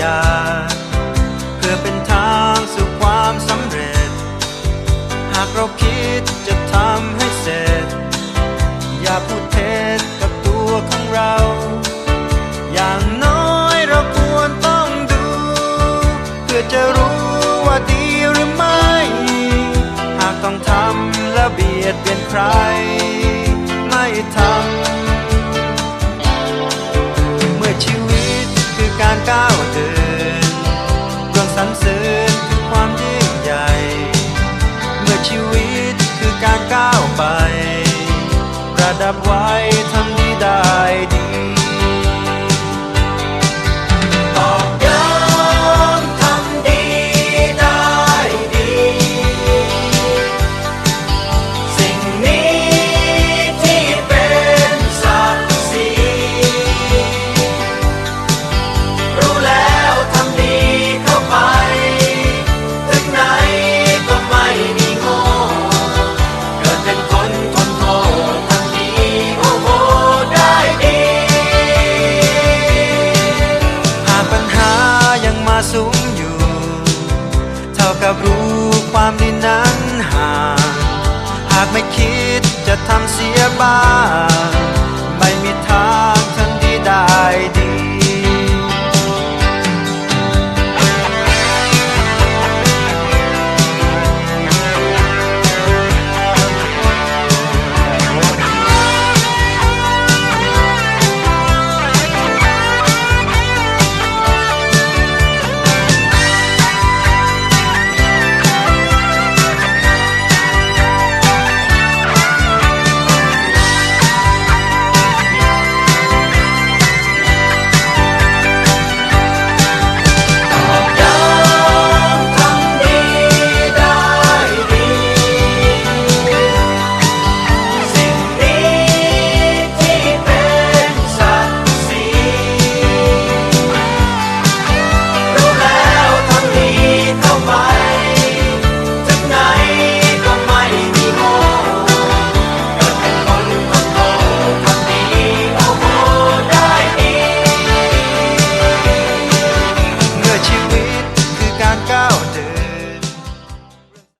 ญา เพื่อเป็นทางสู่ความสำเร็จ หากเราคิดจะทำให้เสร็จ อย่าพูดเท็จกับตัวของเรา อย่างน้อยเราควรต้องดู เพื่อจะรู้ว่าดีหรือไม่ หากต้องทำแล้วเบียดเบียนใคร ไม่ทำเมื่อชีวิตคือการก้าว that white ยวกับรู้ความดีนั้นห่างหากไม่คิดจะทำเสียบ้าง